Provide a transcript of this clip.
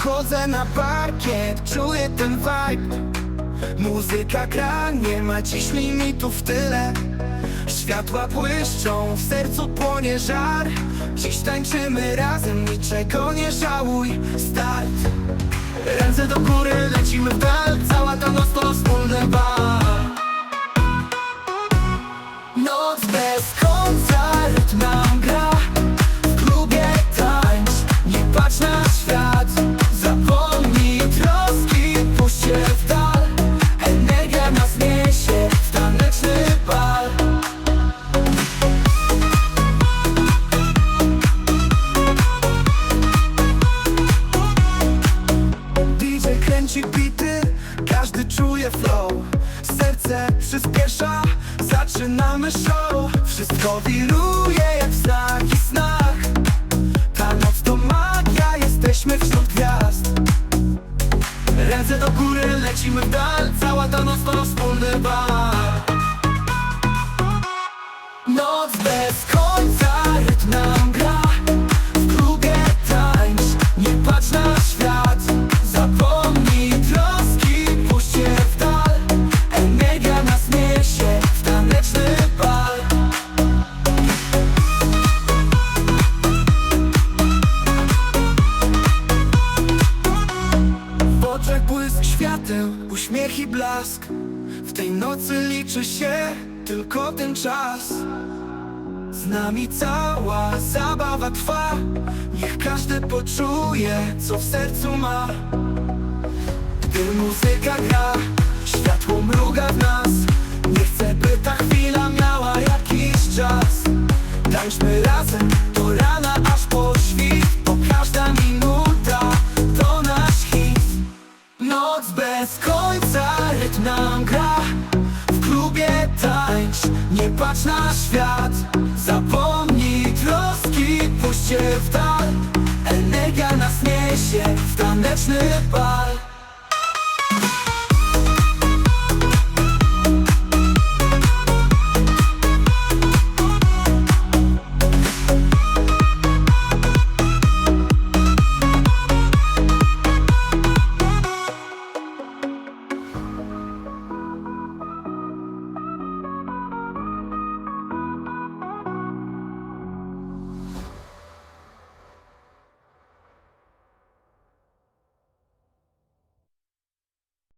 Wchodzę na parkiet, czuję ten vibe. Muzyka gra, nie ma dziś limitów tyle. Światła błyszczą, w sercu płonie żar. Dziś tańczymy razem, niczego nie żałuj. Start. Ręce do góry, lecimy w dal czuje flow. Serce przyspiesza, zaczynamy show. Wszystko wiruje jak w snach i snach. Ta noc to magia, jesteśmy wśród gwiazd. Ręce do góry, lecimy w dal. Cała ta oczach błysk świateł, uśmiech i blask. W tej nocy liczy się tylko ten czas. Z nami cała zabawa trwa. Niech każdy poczuje, co w sercu ma. Gdy muzyka gra, światło mruga w nas. Nie chcę, by ta chwila miała jakiś czas. Tańczmy gra W klubie tańcz, nie patrz na świat. Zapomnij troski, puść się w dal Energia nas niesie w taneczny bal